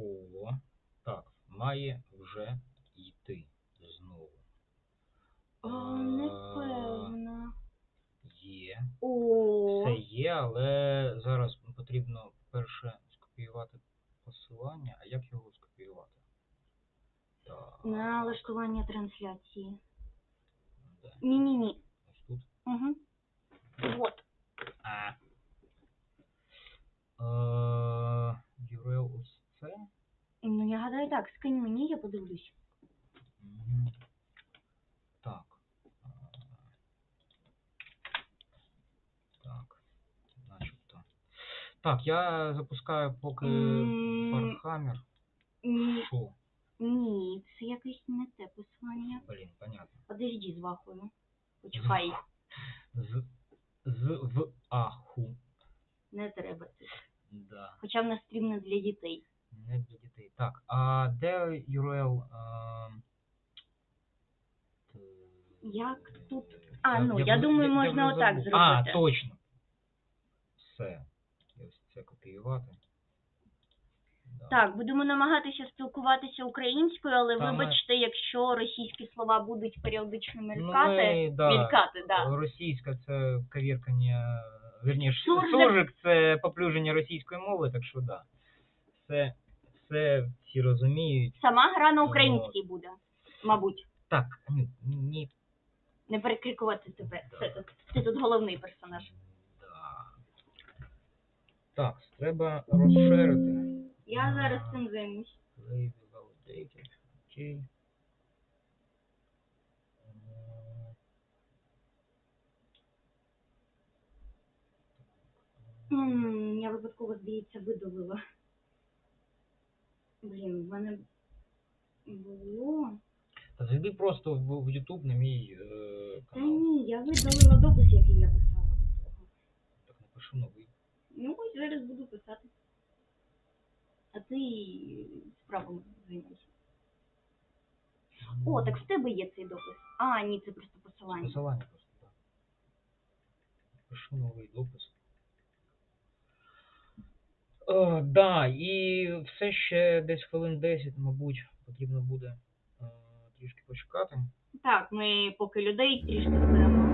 О, так, має вже йти знову. А, Е, непевна. Є. О, Це є, але зараз потрібно перше скопіювати посилання. А як його скопіювати? Так. налаштування трансляції. де? Ні-ні-ні. Ось тут. Угу. Вот. А. Е, URL це. Ну, я гадаю так, скинь мені, я подивлюсь. Мгм. Так. Е, Так. Начебто. Так, я запускаю поки М, Warhammer. Ні, Що? ні, це якесь не те послання. Блін, понятно. Подожди з вахою. Почекай, З, з в аху. не треба це. Да. Хоча в нас стрім не для дітей. Так, а де URL? А... Як тут? А, ну, вже- я думаю, вже можна отак забув. зробити. А, точно. Все. Ось це копіювати. Так, будемо намагатися спілкуватися українською, але Та ми- вибачте, якщо російські слова будуть періодично Ну, мелькати. ми, да, Мелькати, да. Російська це ковіркання, вірніше, Суржик. суржик це поплюження російської мови, так що да. Все, все всі розуміють. Сама гра на українській буде, мабуть. Так, ні, ні Не перекрикувати тебе. Да. Це, ти тут головний персонаж. Да. Так, треба розширити. Я зараз цим займусь. Окей. М, Я випадково, здається, видалила. Блін, в мене було. Та зайди просто в, в YouTube на мій е, Та канал. ні, я видалила допис, який я писала до того. Так напишу новий. Ну, ось зараз буду писати. А ти справами займайся. О, так в тебе є цей допис. А, ні, це просто посилання. Посилання просто, так. Пишу новий допис. О, да, і все ще десь хвилин 10, мабуть, потрібно буде е, трішки почекати. Так, ми поки людей трішки зберемо.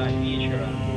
uh, future.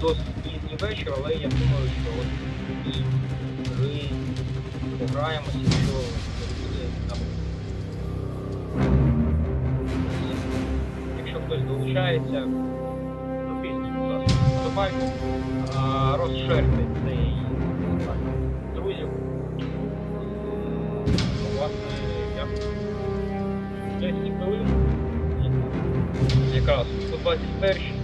Досить пізній вечір, але я думаю, що три пограємося, якщо буде там. Якщо хтось долучається, пропісніть, будь ласка, вступайте, розширте цей друзів. Власне, я 10 хвилин. Якраз по 21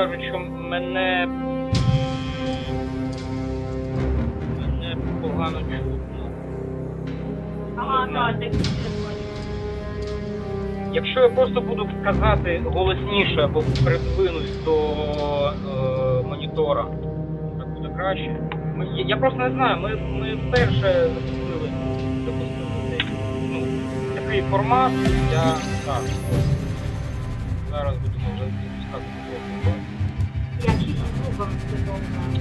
кажуть, що мене. Мене погано чутно. Ага, так, так. Якщо я просто буду казати голосніше або придвинусь до е, монітора, так буде краще. Ми, я- я просто не знаю, ми, ми вперше запустили, запустили ну, такий формат. Я так. Зараз будемо вже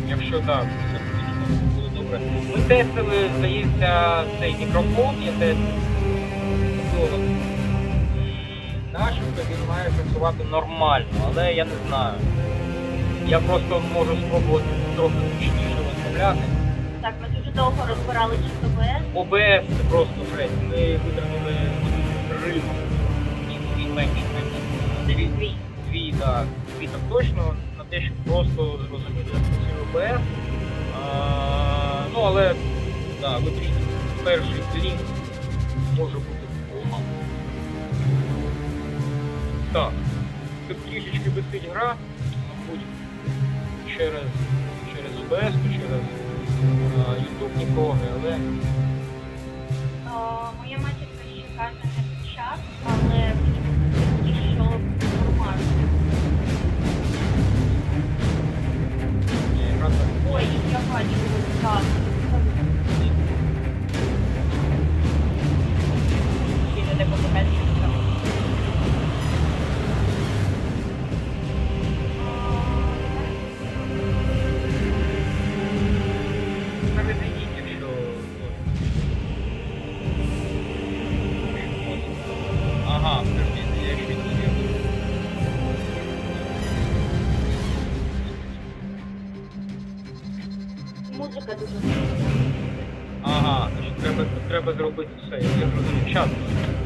Якщо так, все буде добре. Ми тестили, здається, цей мікрофон, я тестив. І начебто він має працювати нормально, але я не знаю. Я просто можу спробувати трохи гучніше розмовляти. Так, ми дуже довго розбирали чи ОБС. ОБС це просто жесть. Ми витратили ринок і, менше. Дві, Дві. так, дві так точно, те, щоб просто зрозуміти, ОБС. Ну, але, да, вибачте, перший лінк може бути поганий. Так, тут трішечки висить гра, мабуть, через, через OBS, через YouTube ніколи, але Моя матірка ще каже не час, але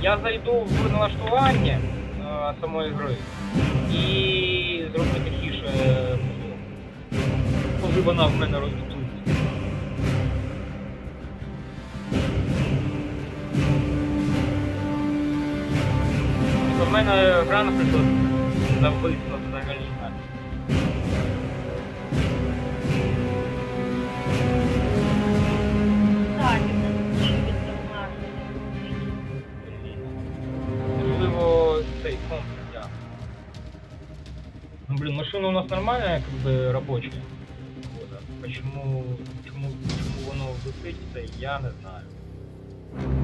я зайду в налаштування е, самої гри і зроблю тихіше музику. Коли вона в мене роздуплиться. Тобто в мене гра, наприклад, зависла машина у нас нормальная, как бы рабочая. Вот, а почему, почему, почему оно висить, я не знаю.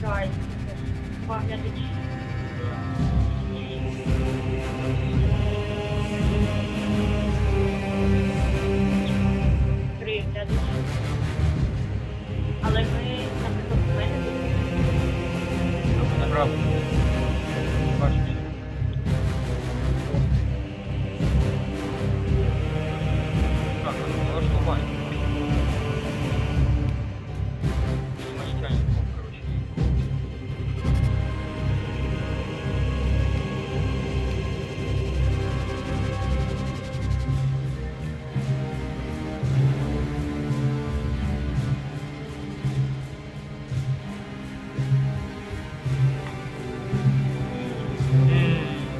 Так, і це два глядачі. Три глядачі. Але ми, наприклад, у мене тут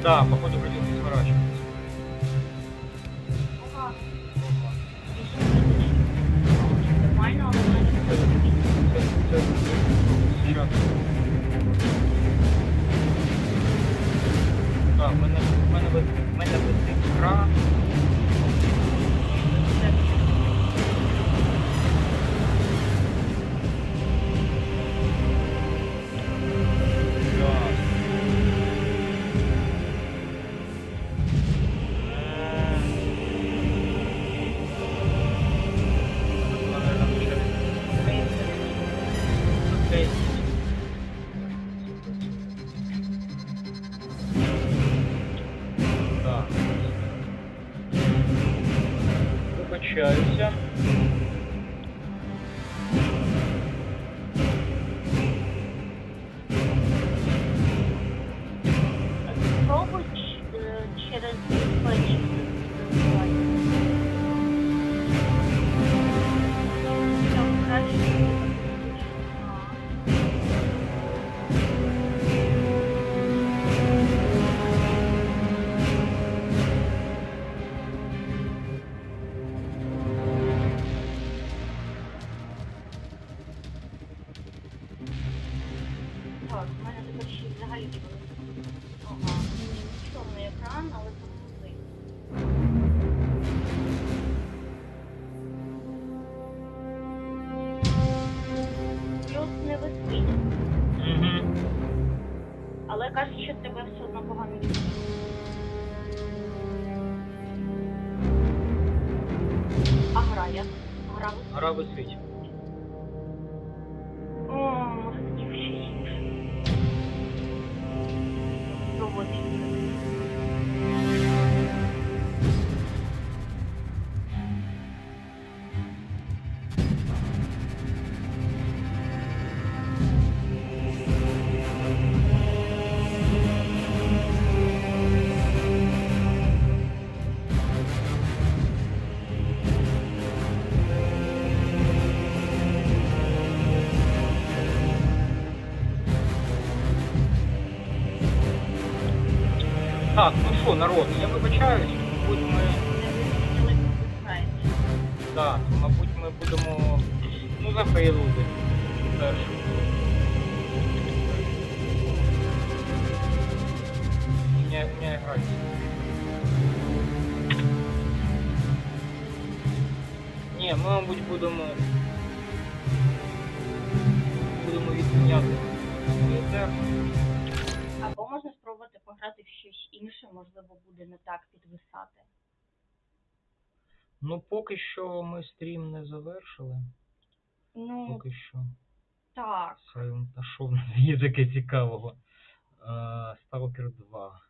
Да, походу що тебе все одно погано. А гра як? Гра висить. Алло, народ, я вибачаюсь, мабуть, ми. Да, мабуть, ми будемо. Ну, зафейлити першу. Не, не грати. Ні, ми, мабуть, будемо. Будемо відміняти. Або можна спробувати пограти в щось інше, можливо, буде не так підвисати. Ну, поки що ми стрім не завершили. Ну, Поки що. так. А що в нас є таке цікавого? Е, Stalker 2.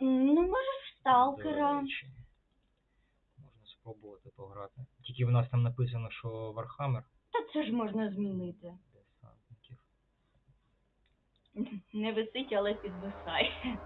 Ну, можеш в сталкера. Можна спробувати пограти. Тільки в нас там написано, що Warhammer Та це ж можна змінити. Не висить, але підвисає.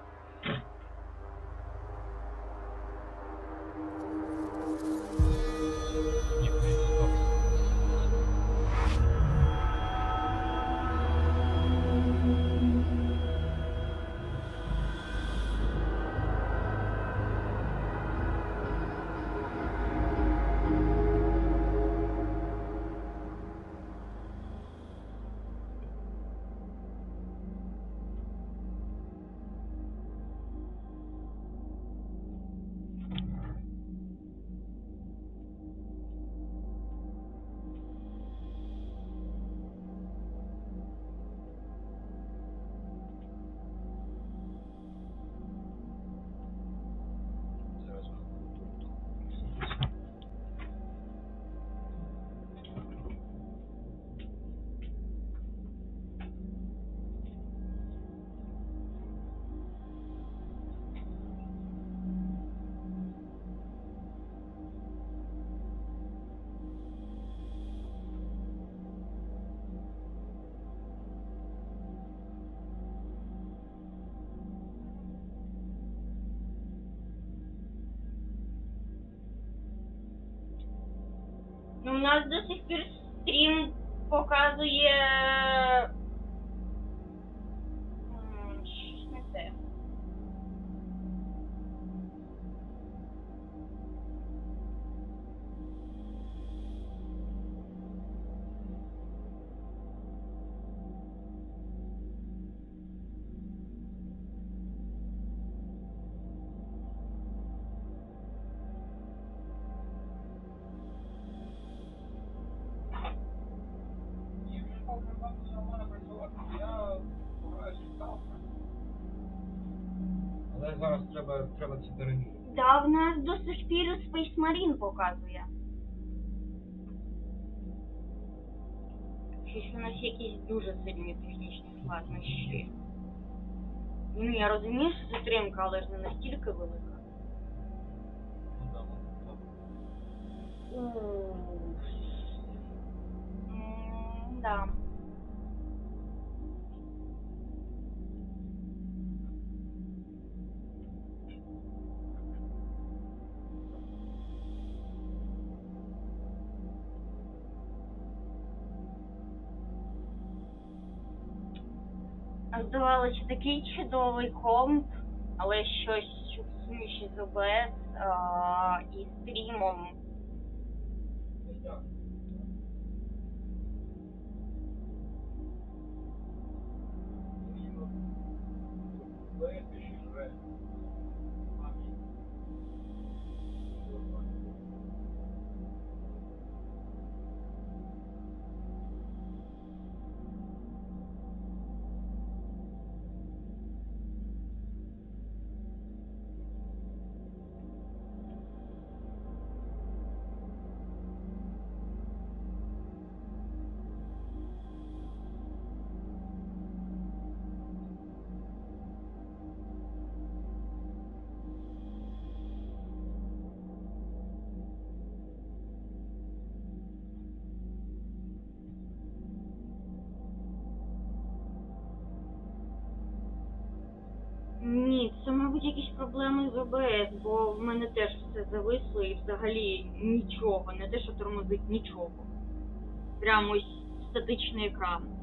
У нас до сих пір стрім показує. Але зараз треба, треба це перевірити. Да, в нас до сих пір Space Marine показує. Щось у нас якісь дуже сильні технічні складнощі. Ну, я розумію, що затримка, але ж не настільки велика. Ну, да, ну, так. М, Да. Здавалося, такий чудовий комп, але щось що суміші з ОБС а, і стрімом. Це, мабуть, якісь проблеми з ОБС, бо в мене теж все зависло і взагалі нічого, не те, що тормозить нічого. Прямо ось статичний екран.